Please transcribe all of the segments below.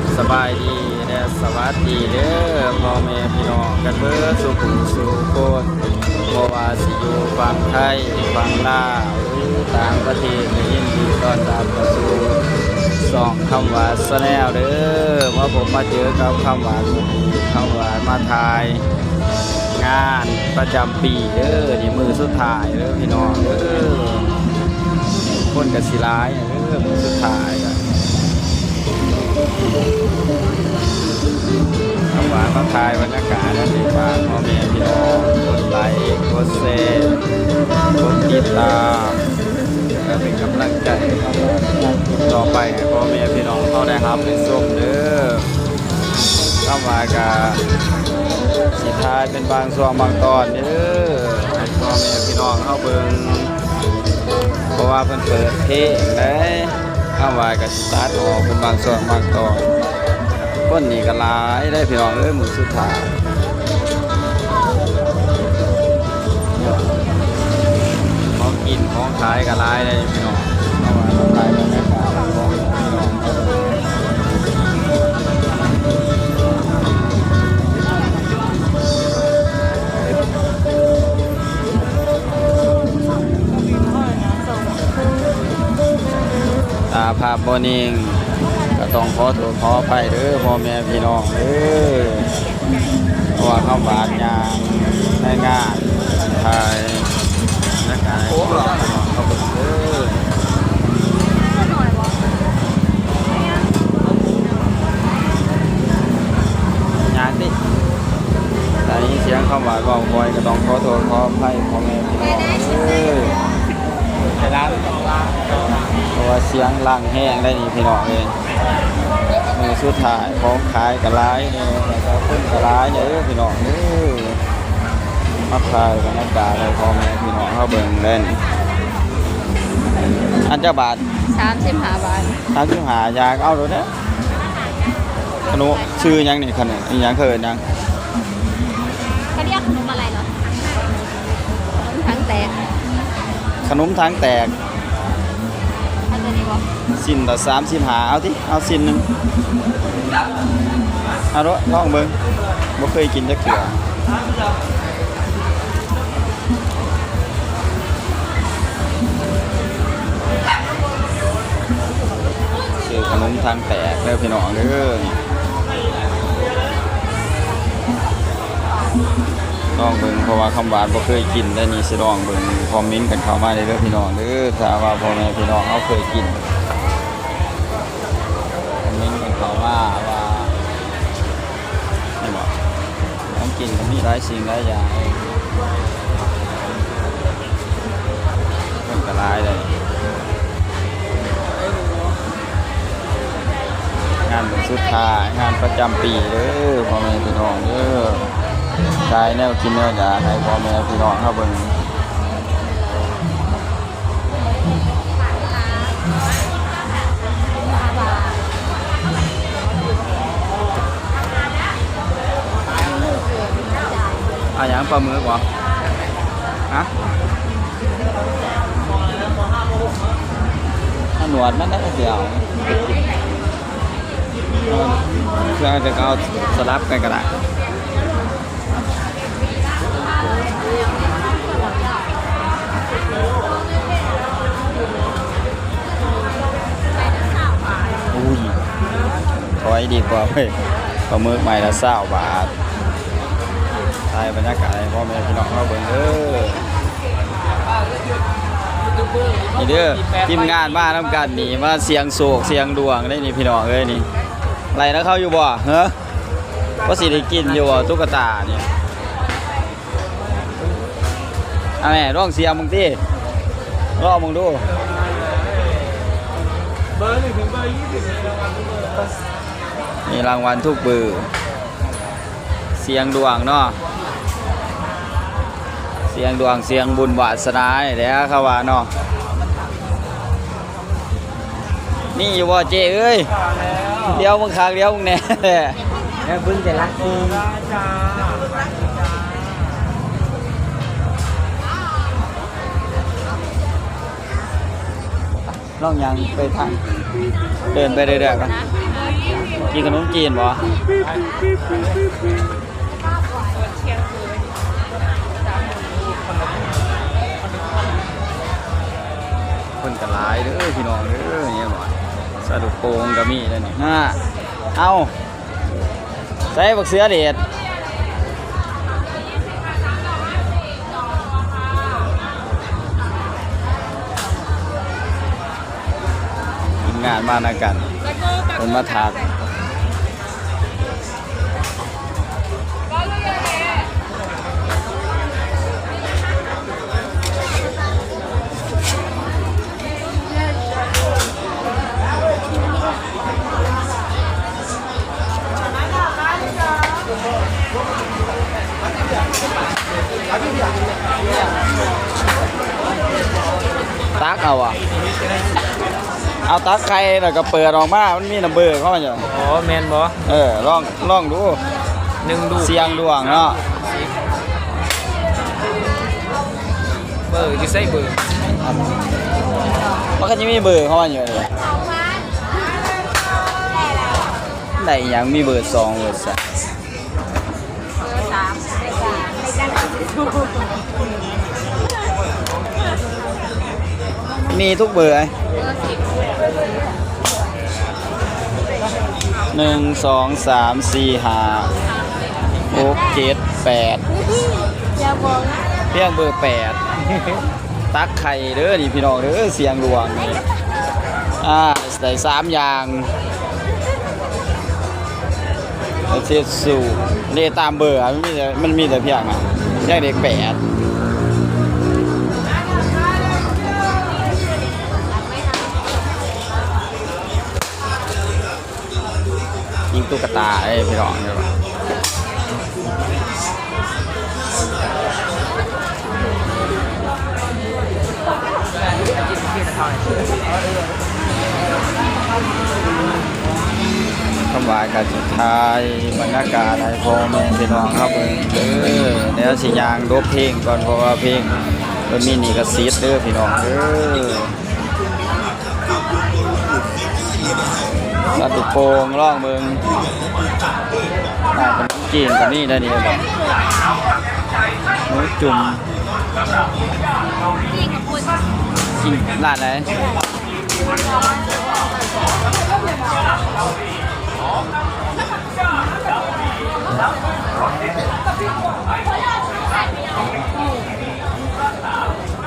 บสบายดีและสวัสดีเด้อพ่อแม่พี่น้องกันเบิดสุขุมสุโคนบ่ว่าสิอยู่ฝั่งไทยฝั่งลาวหรือต่างประเทศยินดีต้อนรับเข้าสู่สองคำว่าสแนลเด้อว่าผมมาเจอกับคำว่าคำว่ามาทายงานประจำปีเด้อนี่มือสุดท้ายเด้อพี่น้องเด้อคนกสิร้ายเด้อมือสุดท้าย นคำหวานมาทายบรรยากาศนั่นเองว่าพ่อแม่พี่น้องกดไลค์กดแชร์กดติดตามก็เป็นกำลังใจต่อไปให้พ่อแม่พี่น้องเข้าได้ครับในส้มเด้อคำหวานกาสิทายเป็นบางส่วนบางตอนเด้อให้พ่อแม่พี่น้องเข้าเบิ่งเพราะว่าเพิ่นเปิดเพลงได้ ข้าวายกับสตาร์ทออกเป็นบางส่วนบางตอนคนนี้ก็หลายได้พี่น้องเอ้ยมือสุดท้ายของกินของขายก็หลายได้พี่น้องเอาไว้มาขายาพบนิ่งก็ต้องขอโทษขออภัยเด้อพ่อแม่พี่น้องเด้อเพราะว่าเข้าบาดยางในงานไทยและการโอ้หเขาเบิ่งเด้อแต่นี้เสียงเข้ามาบอกบ่อยก็ต้องขอโทษขออภัยพ่อแม่พี่น้องเด้อไปร้านต้องร้าน ราะว่าเสียงลังแห้งได้นี่พี่น้องเองมือสุดท้ายของขายกระไรเนี่ยแล้วก็คนกระไรเนี่ยเด้อพี่น้องเด้อมาขายบรรยากาศให้พ่อแม่พี่น้องเขาเบิ่งเล่น อันเจ้าบาทสามสิบห้าบาททางที่หายากเอาเลยนะขนมชื่อหยังนี่ขนมอีหยังเคยยังเขาเรียกขนมอะไรเหรอขนมถังแตก ขนมทางแตกอันนี้วะ สิ้นต่อสามสิบหาเอาที่เอาสิ้นหนึ่งเอาละลองเบิ่งบ่เคยกินจักเทื่อซื้อขนมทางแตกเด้อพี่น้องเด้อลองเบิ่งเพราะว่าคำหวานบ่เคยกินได้นี่สิลองเบิ่งคอมเมนต์กันเข้ามาได้เด้อพี่น้องเด้อถ้าว่าพ่อแม่พี่น้องเขาเคยกิน หลายสิ่งหลายอย่างมันก็หลายเลยงานสุดท้ายงานประจำปีเด้อพ่อแม่พี่น้องเด้อชายแนวกินแนวอยากให้พ่อแม่พี่น้องเข้าเบิ่ง ปลาหมึกบ่ฮะหนวดมันได้เดียวเพื่อจะเอาสลับกันก็ได้อุ้ยถอยดีกว่าเว้ยปลาหมึกใหม่ละเศร้าบาท ถ่ายบรรยากาศให้พ่อแม่พี่น้องเขาเบิ่งเด้อนี่เด้อทีมงานมาทำกันนี่มาเสียงโศกเสียงดวงได้นี่พี่น้องเอ้ยนี่ไรนะเขาอยู่บ่เฮ้อว่าสิได้กินอยู่บ่ตุ๊กตาเนี่ยอะแม่ร้องเสียงมึงติรอมึงดูเบอร์หนึ่งถึงเบอร์ยี่สิบรางวัลทุกเบอร์มีรางวัลทุกเบือเสียงดวงเนาะ สียงดวงเสียงบุญวาสนานี่แล้วเขาว่าเนาะนี่อยู่บ่เจ้เอ้ยเดี๋ยวมึงคางเดี๋ยวมึงแน่แล้วพึ่งจะรักดีจ้าลองยังไปทางเดินไปเรื่อยๆกันกินขนมจีนบ่ สะดุกโกงก็มีแล้วนี่ฮะเอาใส่บักเสือเด็ดงานมานะกันคนมาถักตัก เอาอะ เอาตักไข่แล้วก็เปิดออกมา มันมีน้ำเบอร์เข้ามาอยู่อ๋อแมนบอเออลองลองดูหนึ่งดูเสียงดวงเนาะเบอร์อยู่ใส่เบอร์มันก็จะมีเบอร์เข้ามาอยู่เลยได้อยังมีเบอร์สองเบอร์สามเบอร์สาม มีทุกเบอร์ไอ้เบอร์สิบหนึ่งสองสามสี่ห้าหกเจ็ดแปดอย่าบอกนะเพียงเบอร์แปดตักไข่เด้อนี่พี่น้องเด้อเสียงดวงนี่อ่าใส่สามอย่างแล้วเทสูนี่ตามเบอร์อะมันมีแต่มันมีแต่เพียงอะเพียงเด็กแปด ตุ๊กตาไอ้พี่น้องใช่ปะคำว่าการสุดท้ายบรรยากาศให้พ่อแม่พี่น้องครับเบิ่งเด้อเดี๋ยวสิยางดบเพลงก่อนเพราะว่าเพลงมันมีนี่ก็ซีดเด้อพี่น้องเด้อ ตว์ตุกโป่งร้องเบิ่งน่าเป็นจีนกับนี่ได้นี่บ่หมูจุ่มกินร้านไหน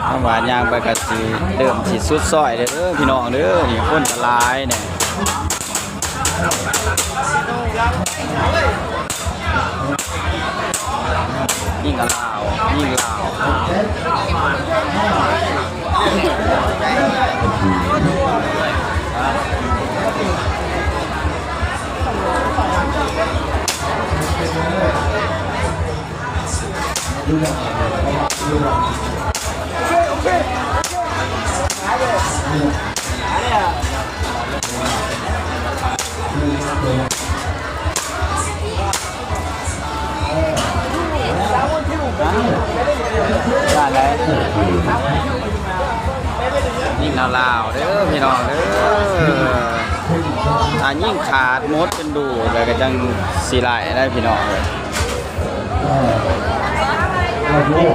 คำว่ายางไปกระสือเดิมสิสุดซอยเด้อพี่น้องเด้อนี่คนตะลายเนี่ย ยิ่งกับลาวยิ่งลาวร้านอะไรยิ่งลาวๆเด้อพี่น้องเด้ออ่ายิ่งขาดมดเป็นดูแล้วก็จังสีไหลได้พี่น้องเลยนี่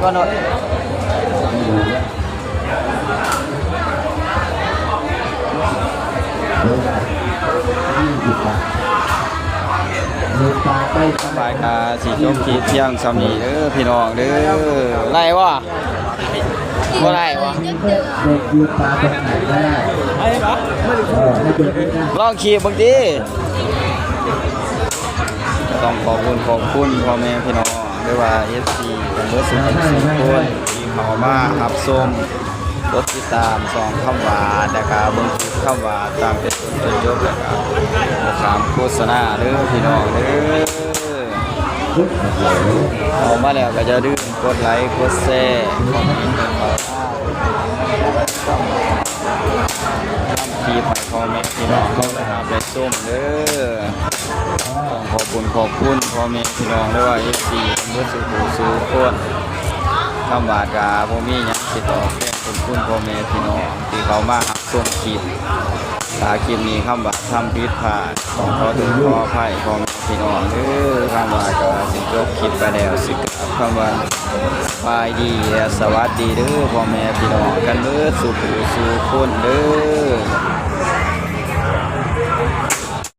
ก็นดบายกาสีจมขีดเที่ยงสามีเด้อพี่น้องเด้อไรวะบ่ไรวะเด็กยืนตาตรงไหนได้ไอ้ปะลองขี่บางทีต้องขอบคุณขอบคุณพ่อแม่พี่น้องด้วยว่า FC กันเบิร์สุดทุกคนที่เขามารับชม ดติดตามสองคำหวานะครับเบิ่งคลิปคำหวาตามเป็นจนจบแล้วก็บ่ขามโฆษณาเด้อพี่น้องเด้อชุดโอ้โหเอามาแล้วก็จะลืมกดไลค์กดแชร์คอมเมนต์กันต่อทำคลิปให้พ่อแม่พี่น้องเขาไปหาไปส้มเด้อต้องขอบคุณขอบคุณพ่อแม่พี่น้องด้วยว่าเอฟซีเมื่อสู่ผู้สู่คนคำว่าดกาพ่มีหยังติดต่อแคุณ คุณพ่อแม่พี่น้อง ที่เขามาหักส่งคลิดสาคลิปนี้คำว่าทำผิดพลาดต้องขอถึงขออภัยพ่อแม่พี่น้องเด้อคำว่าก็สิจบคิดไปแล้วสิกับคำว่าบายดีและสวัสดีเด้อพ่อแม่พี่น้องกันเด้อสุขสู่คนเด้อ